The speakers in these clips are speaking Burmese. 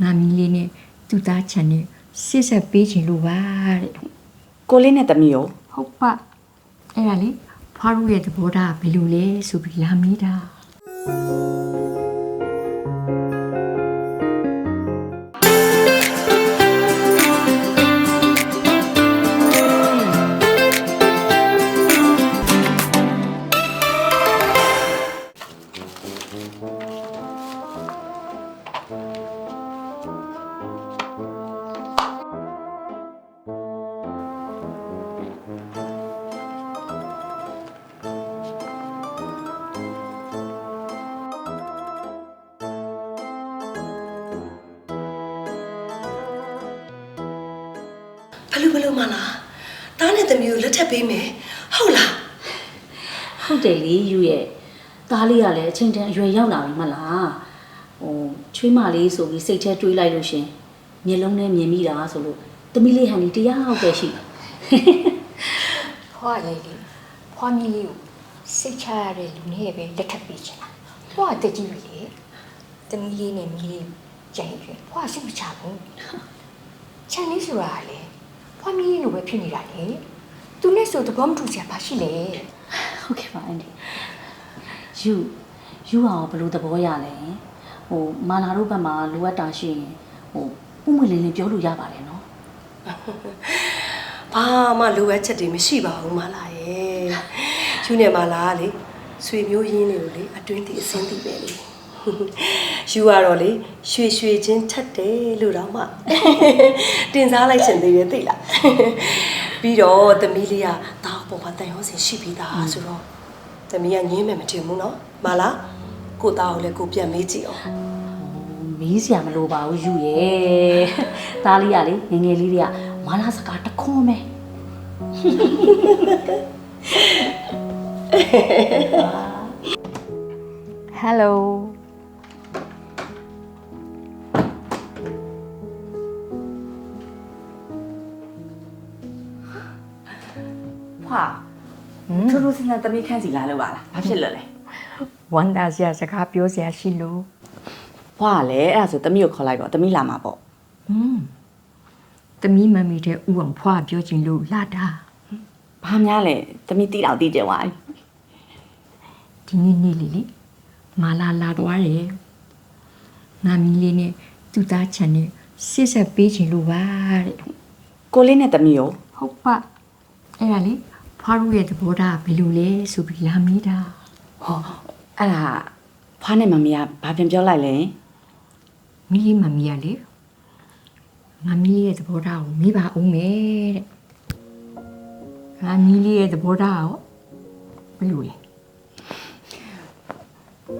ငါမီလေးနဲ့သူ့သားချန်နဲ့စစ်ဆက်ပေးချင်လို့ပါတဲ့ကိုလေးနဲ့သမီးရောဟုတ်ပါအဲ့ဒါလေဖွားတို့ရဲ့သဘောထားကဘယ်လိုလဲဆိုပြီးလာမေးတာဘလို့ မလားတားနဲ့သမီးကိုလက်ထပ်ပေးမယ်ဟုတ်လားဟုတ်တယ်လေယူရဲ့သားလေးကလည်းအချိန်တန်အရွယ်ရောက်လာပြီမလားဟိုချွေးမလေးဆိုပြီးစိတ်ထဲတွေးလိုက်လို့ရှင်မျက်လုံးနဲ့မြင်မိတာဆိုလို့သမီးလေးဟန်ဒီတရားဟုတ်ပဲရှိတယ်ဖွားလေးလေဖွားမီလေးကိုစိတ်ချရတဲ့လူနဲ့ပဲလက်ထပ်ပေးချင်တာဖွားတက်ကြည့်ပြီလေတမီးလေးနဲ့မီးလေးကြိုင်ရွယ်ဖွားစိတ်မချဘူးချန်လေးဆိုတာကလေ ဖွားမီလေးလိုပဲဖြစ်နေတာလေသူနဲ့ဆိုသဘောမတူချင်ပါရှိလေဟုတ်ကဲ့ပါအန်ဒီယူယူအောင်ဘယ်လိုသဘောရလဲဟိုမာလာတို့ဘက်မှာလိုအပ်တာရှိရင်ဟိုဥမွေလေးလေးပြောလို့ရပါတယ်နော်ဘာမှလိုအပ်ချက်တွေမရှိပါဘူးမလားရဲ့ယူနေမလားလေဆွေမျိုးရင်းတွေကိုလေအတွင်းတည်အစင်းတည်ပဲလေ ယူကတော့လေရွှေရွှေချင်းထက်တယ်လို့တော့မှတင်စားလိုက်ချင်သေးတယ်သိလားပြီးတော့သမီးလေးကတားပေါ်မှာတန်ရုံးစင်ရှိပြီးသားဆိုတော့သမီးကငင်းမယ်မထင်ဘူးနော်မလားကိုသားကိုလည်းကိုပြန်မေးကြည့်အောင်မီးစရာမလိုပါဘူးယူရဲ့သားလေးကလေငယ်ငယ်လေးတွေကမာလာစကားတခွန်းပဲဟယ်လို ထူးထူးဆန်းဆန်းသမီးခန့်စီလာလို့ပါလားဘာဖြစ်လို့လဲဝန်တာစရာစကားပြောစရာရှိလို့ဖွာကလည်းအဲ့ဒါဆိုသမီးကိုခေါ်လိုက်ပေါ့သမီးလာမှာပေါ့อืมတမီးမမီတဲ့ဥအောင်ဖွားပြောချင်လို့လာတာဘာများလဲသမီးတီးတော့တီးကြွားဒီနေ့နေ့လေးလေမာလာလာသွားတယ်ငါမီလေးနဲ့သူ့သားချန်နဲ့စစ်ဆက်ပေးချင်လို့ပါတဲ့ကိုလေးနဲ့သမီးရောဟုတ်ပါအဲ့ဒါလေ ဖွားတို့ရဲ့သဘောထားကဘယ်လိုလဲဆိုပြီးလာမေးတာဟောအဲ့ဒါဖွာနဲ့မမီကဘာပြန်ပြောလိုက်လဲမီလေးမမီရလေငါမီလေးရဲ့သဘောထားကိုမေးပါဦးမယ်တဲ့ငါမီလေးရဲ့သဘောထားရောဘယ်လိုလဲ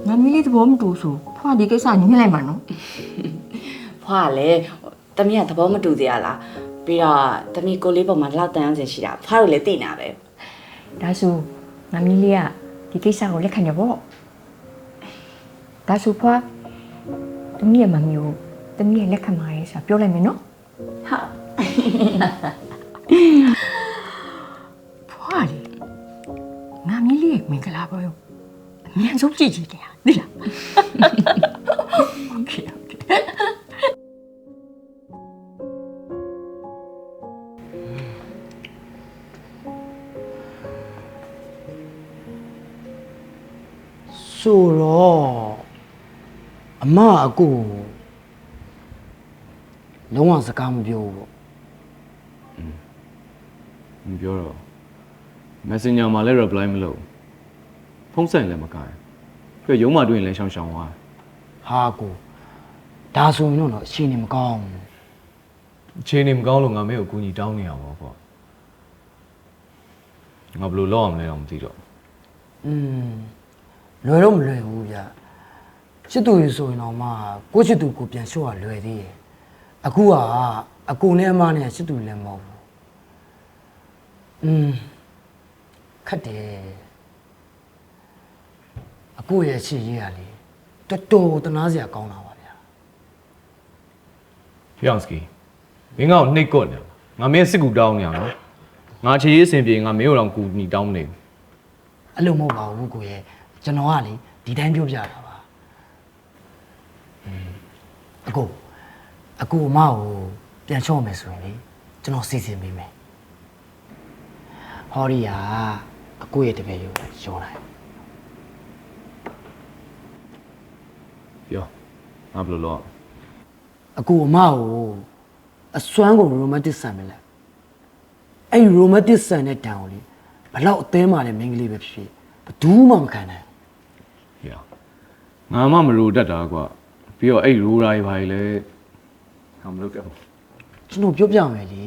ငါမီလေးသဘောမတူဆိုဖွားဒီကိစ္စညှင်းလိုက်မှာနော်ဖွာကလည်းသမီးကသဘောမတူသေးရလားပြီးတော့သမီးကိုလေးပေါ်မှာလောက်တန်အောင်စင်ရှိတာဖွာတို့လည်းသိနာပဲ ဒါဆိုငါမီးလေးကဒီကိစ္စကိုလက်ခံရပေါ့ဒါဆိုဖွာတမီးရဲ့မမီကိုတမီးရဲ့လက်ခံပါရဲ့ဆိုတာပြောလိုက်မယ်နော် ဟုတ် ဖွာလေငါမီးလေးရဲ့မင်္ဂလာပွဲကိုအမြန်ဆုံးကြည့်ကြည့်တယ်ဟာသိလားโอเค ဆိုတော့အမအကူလုံးဝစကားမပြောဘူးပေါ့မပြောတော့ Messenger မှာလည်း reply မလုပ်ဖုန်းဆက်ရင်လည်းမကိုင်ပြီးတော့ရုံးမှာတွေ့ရင်လည်းရှောင်ရှောင်သွားဟာကိုဒါဆိုရင်တော့အရှင်နေမကောင်းဘူးအခြေအနေမကောင်းလို့ငါမင်းကိုအကူအညီတောင်းနေရပါပေါ့ငါဘယ်လိုလုပ်အောင်လဲတော့မသိတော့อืม လွယ်တော့မလွယ်ဘူးဗျချစ်သူရေဆိုရင်တော့မှကိုချစ်သူကိုပြန်လျှော့ရလွယ်သေးတယ်အခုကအကူနဲ့အမနဲ့ချစ်သူလည်းမဟုတ်ဘူးอืมခက်တယ်အကူရဲ့ချစ်ရေးရလေတော်တော်တနာစရာကောင်းတာပါဗျာဖျောင်းစကီမင်းကောင်နှိတ်ကွက်နေငါမင်းစစ်ကူတောင်းနေအောင်နော်ငါခြေရေးအစဉ်ပြေငါမင်းကိုတော့ကူညီတောင်းနေအဲ့လိုမဟုတ်ပါဘူးကိုရဲ့ ကျွန်တော်ကလေဒီတိုင်းပြောပြတာပါอืมအကိုအကိုအမကိုပြန်ချော့မယ်ဆိုရင်လေကျွန်တော်စီစဉ်ပေးမယ်ဟောရီယာအကိုရဲ့တပည့်ရုံရောလိုက်ပြောငါဘယ်လိုလုပ်အောင်အကူအမကိုအစွမ်းကုန်ရိုမန်တစ်ဆန်ပဲလားအဲ့ဒီရိုမန်တစ်ဆန်တဲ့တန်ကိုလေဘလောက်အသေးမှလည်းမင်းကလေးပဲဖြစ်ဖြစ်ဘယ်သူမှမခံနိုင်ဟေ့ ငါမှမရိုတတ်တာကွာပြီးတော့အဲ့ရိုးရာကြီးဘာကြီးလဲငါမလုပ်ခဲ့ဘူးကျွန်တော်ပြောပြမယ်လေ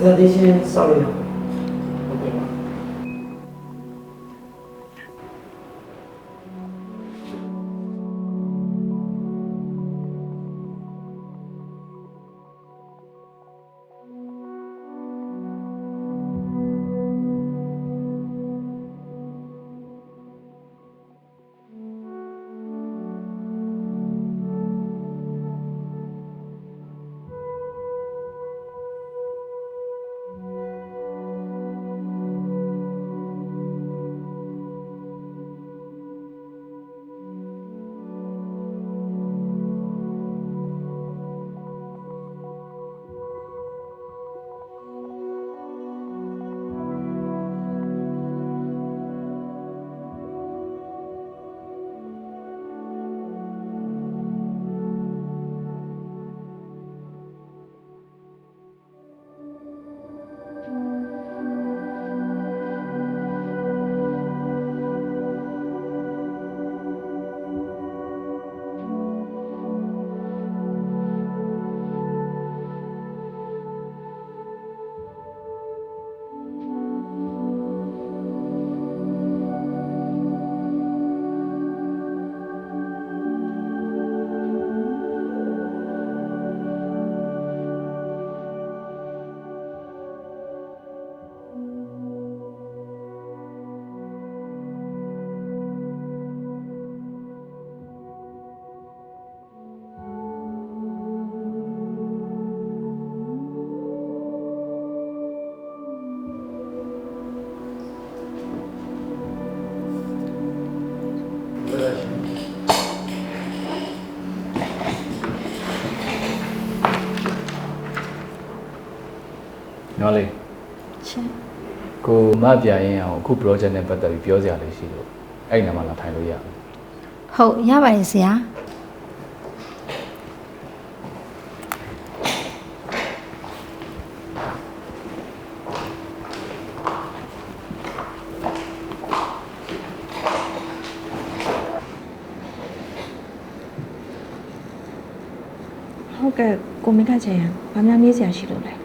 presentation sorry ဟုတ်ကဲ့ မပြရင်အောင်အခု project နဲ့ပတ်သက်ပြီးပြောစရာလေးရှိလို့အဲ့ဒီနားမှာလာထိုင်လို့ရအောင်ဟုတ်ရပါတယ်ဆရာဟုတ်ကဲ့ကိုမင်းထချင်ဘာများမေးစရာရှိလို့လဲ